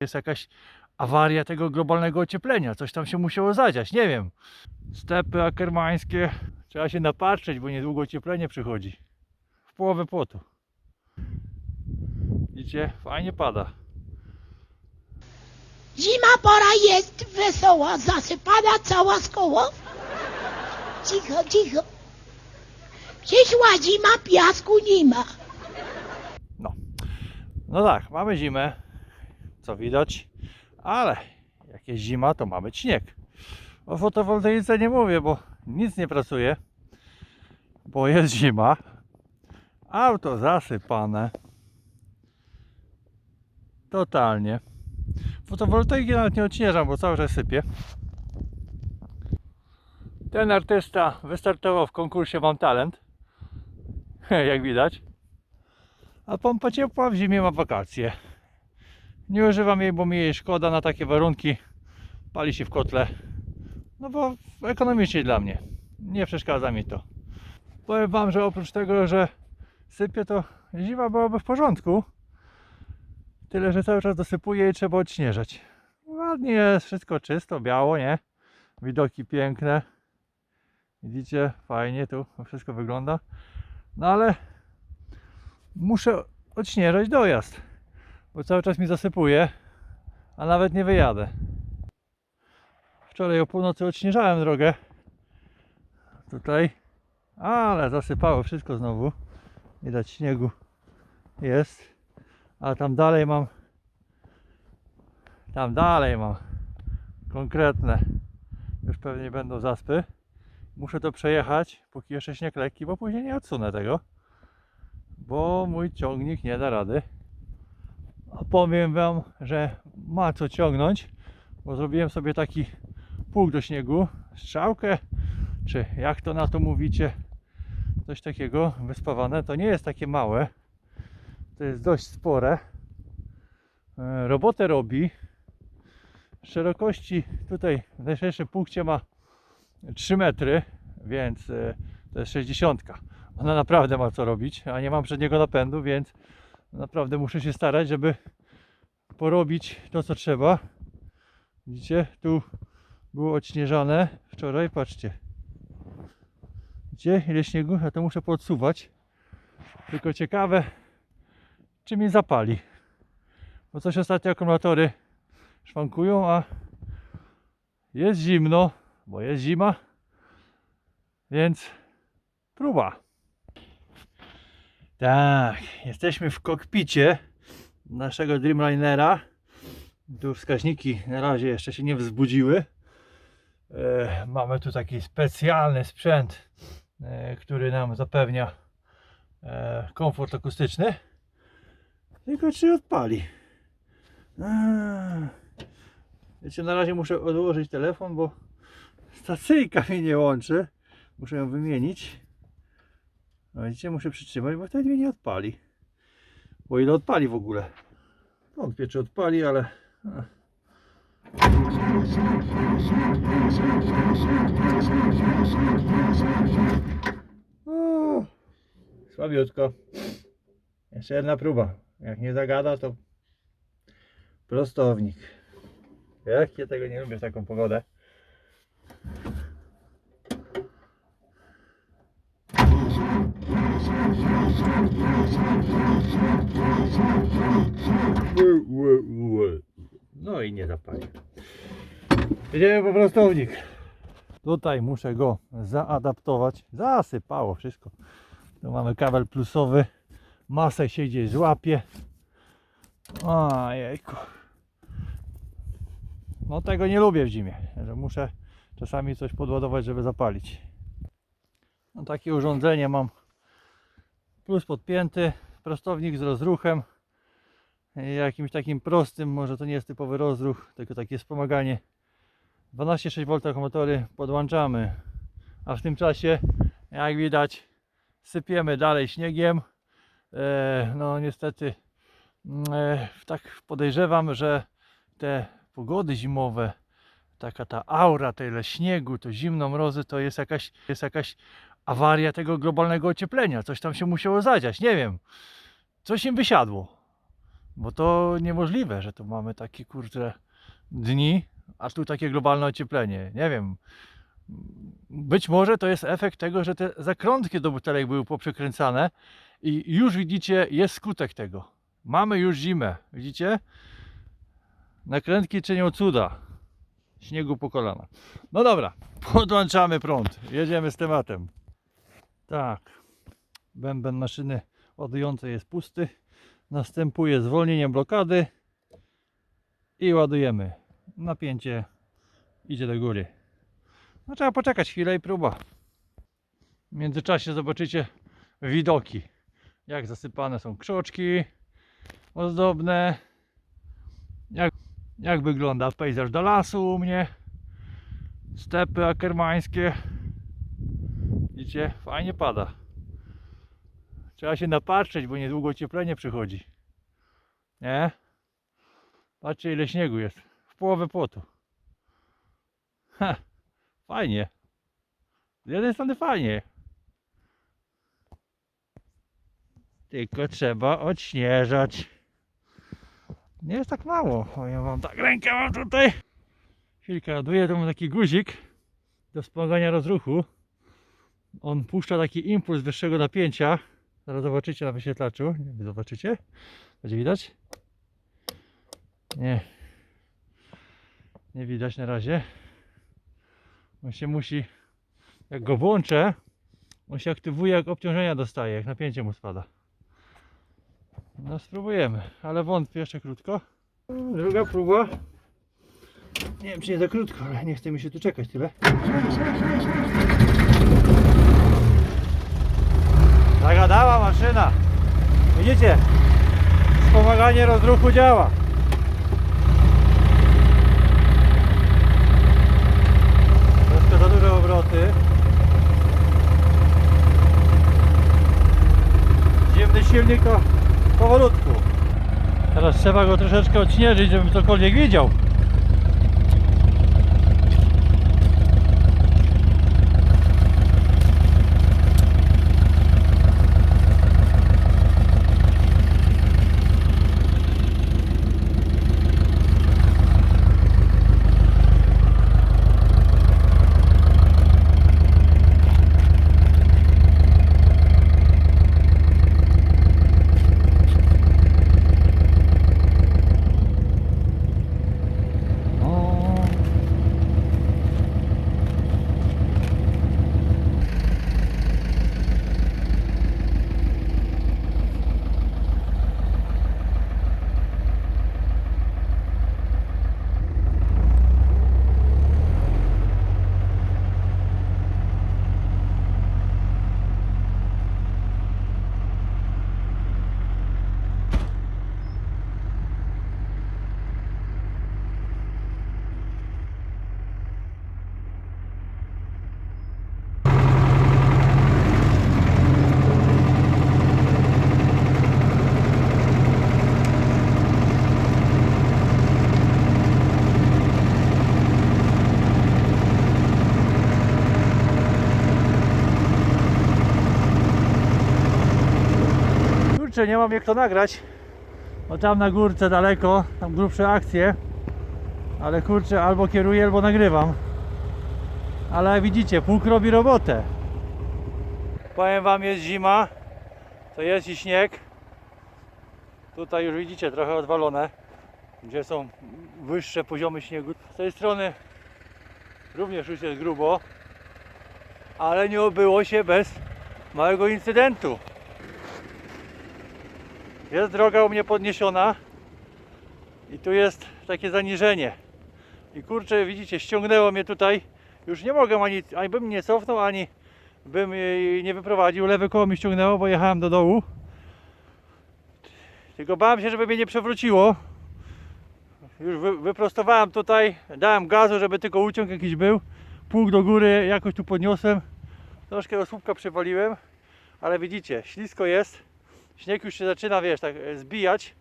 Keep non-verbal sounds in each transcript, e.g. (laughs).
jest jakaś awaria tego globalnego ocieplenia. Coś tam się musiało zadziać, nie wiem. Stepy akermańskie. Trzeba się napatrzeć, bo niedługo ocieplenie przychodzi. W połowę płotu. Widzicie, fajnie pada. Zima pora jest wesoła, zasypana cała z koło. Cicho, cicho. Przyszła zima, piasku nie ma. No. No tak, mamy zimę, co widać, ale jak jest zima, to ma być śnieg. O fotowoltaice nie mówię, bo nic nie pracuje, bo jest zima. Auto zasypane. Totalnie. Fotowoltaiki nawet nie odśnieżam, bo cały czas sypie. Ten artysta wystartował w konkursie Mam Talent. (laughs) Jak widać. A pompa ciepła w zimie ma wakacje. Nie używam jej, bo mi jej szkoda na takie warunki. Pali się w kotle. No bo ekonomicznie dla mnie. Nie przeszkadza mi to. Powiem wam, że oprócz tego, że sypie to zima byłaby w porządku. Tyle, że cały czas dosypuje i trzeba odśnieżać. Ładnie jest, wszystko czysto, biało, nie? Widoki piękne. Widzicie, fajnie tu wszystko wygląda. No ale muszę odśnieżać dojazd, bo cały czas mi zasypuje, a nawet nie wyjadę. Wczoraj o północy odśnieżałem drogę tutaj, ale zasypało wszystko znowu. Widać śniegu jest, a tam dalej mam tam dalej mam konkretne już pewnie będą zaspy. Muszę to przejechać, póki jeszcze śnieg lekki, bo później nie odsunę tego bo mój ciągnik nie da rady. Powiem Wam, że ma co ciągnąć, bo zrobiłem sobie taki pług do śniegu, strzałkę, czy jak to na to mówicie, coś takiego wyspawane. To nie jest takie małe, to jest dość spore. E, Robotę robi. Szerokości tutaj w najszerszym punkcie ma 3 metry, więc e, to jest 60. Ona naprawdę ma co robić, a nie mam przedniego napędu, więc naprawdę muszę się starać, żeby porobić to, co trzeba. Widzicie, tu było odśnieżane wczoraj, patrzcie. Widzicie, ile śniegu? Ja to muszę podsuwać. Tylko ciekawe, czy mi zapali. Bo coś ostatnio akumulatory szwankują, a jest zimno, bo jest zima, więc próba. Tak, jesteśmy w kokpicie naszego Dreamlinera. Tu wskaźniki na razie jeszcze się nie wzbudziły. E, mamy tu taki specjalny sprzęt, e, który nam zapewnia e, komfort akustyczny. Tylko czy odpali? Eee. Wiecie, na razie muszę odłożyć telefon, bo stacyjka mi nie łączy. Muszę ją wymienić. Widzicie, muszę przytrzymać, bo wtedy mnie nie odpali. Bo ile odpali w ogóle? Wątpię, czy odpali, ale... Słabiutko. Jeszcze jedna próba. Jak nie zagada, to prostownik. Jak ja tego nie lubię w taką pogodę. No i nie zapali. Jedziemy po prostownik. Tutaj muszę go zaadaptować. Zasypało wszystko. Tu mamy kabel plusowy. Masę się gdzieś złapie. Ojejku. No tego nie lubię w zimie. Że muszę czasami coś podładować, żeby zapalić. No takie urządzenie mam. Plus podpięty. Prostownik z rozruchem jakimś takim prostym, może to nie jest typowy rozruch, tylko takie wspomaganie. 12,6 V akumulatory podłączamy, a w tym czasie, jak widać, sypiemy dalej śniegiem. E, no niestety, mm, e, tak podejrzewam, że te pogody zimowe, taka ta aura, tyle śniegu, to zimno, mrozy, to jest jakaś, jest jakaś awaria tego globalnego ocieplenia. Coś tam się musiało zadziać, nie wiem. Coś im wysiadło Bo to niemożliwe, że tu mamy takie kurcze dni, a tu takie globalne ocieplenie. Nie wiem. Być może to jest efekt tego, że te zakrątki do butelek były poprzekręcane i już widzicie, jest skutek tego. Mamy już zimę, widzicie? Nakrętki czynią cuda. Śniegu po kolana. No dobra, podłączamy prąd. Jedziemy z tematem. Tak. Bęben maszyny ładującej jest pusty. Następuje zwolnienie blokady i ładujemy. Napięcie idzie do góry. No trzeba poczekać chwilę i próba. W międzyczasie zobaczycie widoki. Jak zasypane są krzoczki ozdobne. Jak, jak wygląda pejzaż do lasu u mnie. Stepy akermańskie. Widzicie, fajnie pada. Trzeba się napatrzeć, bo niedługo ocieplenie przychodzi. Nie? Patrzcie ile śniegu jest. W połowę płotu. Ha, fajnie. Z jednej strony fajnie. Tylko trzeba odśnieżać. Nie jest tak mało. Ja mam tak rękę mam tutaj. Chwilkę ładuję, to mam taki guzik do wspomagania rozruchu. On puszcza taki impuls wyższego napięcia. Zaraz zobaczycie na wyświetlaczu. Nie zobaczycie? Będzie widać? Nie. Nie widać na razie. On się musi, jak go włączę, on się aktywuje jak obciążenia dostaje, jak napięcie mu spada. No spróbujemy, ale wątpię jeszcze krótko. Druga próba. Nie wiem czy nie za krótko, ale nie chce mi się tu czekać tyle. Zagadała maszyna. Widzicie? Wspomaganie rozruchu działa. Troszkę za duże obroty. Zimny silnik to powolutku. Teraz trzeba go troszeczkę odśnieżyć, żebym cokolwiek widział. Kurczę, nie mam jak to nagrać. Bo tam na górce daleko, tam grubsze akcje. Ale kurczę, albo kieruję, albo nagrywam. Ale widzicie, pług robi robotę. Powiem wam, jest zima. To jest i śnieg. Tutaj już widzicie, trochę odwalone. Gdzie są wyższe poziomy śniegu. Z tej strony również już jest grubo. Ale nie obyło się bez małego incydentu. Jest droga u mnie podniesiona i tu jest takie zaniżenie. I kurczę, widzicie, ściągnęło mnie tutaj. Już nie mogę ani, ani bym nie cofnął, ani bym nie wyprowadził. Lewe koło mi ściągnęło, bo jechałem do dołu. Tylko bałem się, żeby mnie nie przewróciło. Już wy, wyprostowałem tutaj, dałem gazu, żeby tylko uciąg jakiś był. Pług do góry, jakoś tu podniosłem. Troszkę do słupka przywaliłem, ale widzicie, ślisko jest śnieg już się zaczyna, wiesz, tak e, zbijać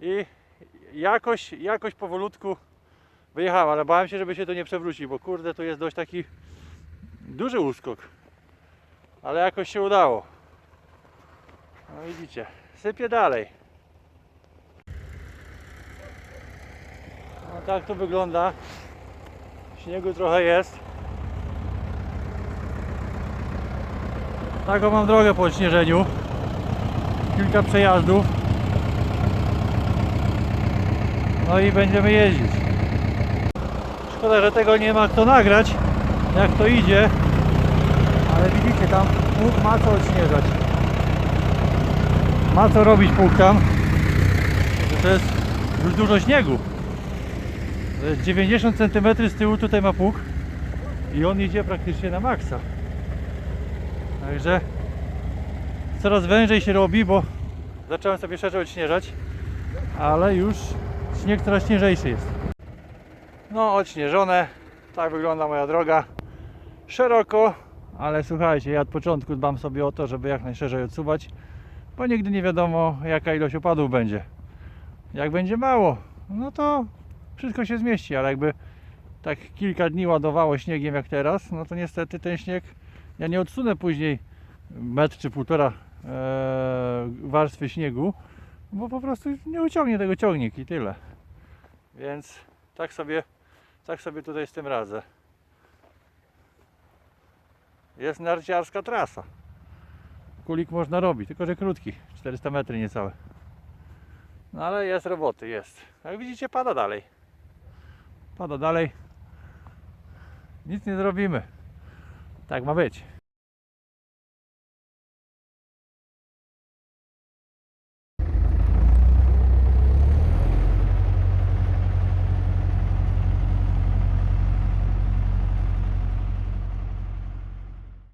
i jakoś, jakoś powolutku wyjechałem, ale bałem się, żeby się to nie przewrócić, bo kurde, to jest dość taki duży uskok, ale jakoś się udało. No widzicie, sypie dalej. No tak to wygląda. Śniegu trochę jest. Taką mam drogę po odśnieżeniu. Kilka przejazdów. No i będziemy jeździć. Szkoda, że tego nie ma kto nagrać, jak to idzie. Ale widzicie, tam pług ma co odśnieżać. Ma co robić pług tam. To jest już dużo śniegu. To jest 90 cm z tyłu tutaj ma pług i on idzie praktycznie na maksa. Także coraz wężej się robi, bo zacząłem sobie szerzej odśnieżać, ale już śnieg coraz ciężejszy jest. No, odśnieżone. Tak wygląda moja droga. Szeroko, ale słuchajcie, ja od początku dbam sobie o to, żeby jak najszerzej odsuwać, bo nigdy nie wiadomo jaka ilość opadów będzie. Jak będzie mało, no to wszystko się zmieści, ale jakby tak kilka dni ładowało śniegiem jak teraz, no to niestety ten śnieg ja nie odsunę później metr czy półtora warstwy śniegu, bo po prostu nie uciągnie tego ciągnik i tyle. Więc tak sobie, tak sobie tutaj z tym radzę. Jest narciarska trasa. Kulik można robić, tylko że krótki, 400 metry niecałe. No ale jest roboty, jest. Jak widzicie, pada dalej. Pada dalej. Nic nie zrobimy. Tak ma być.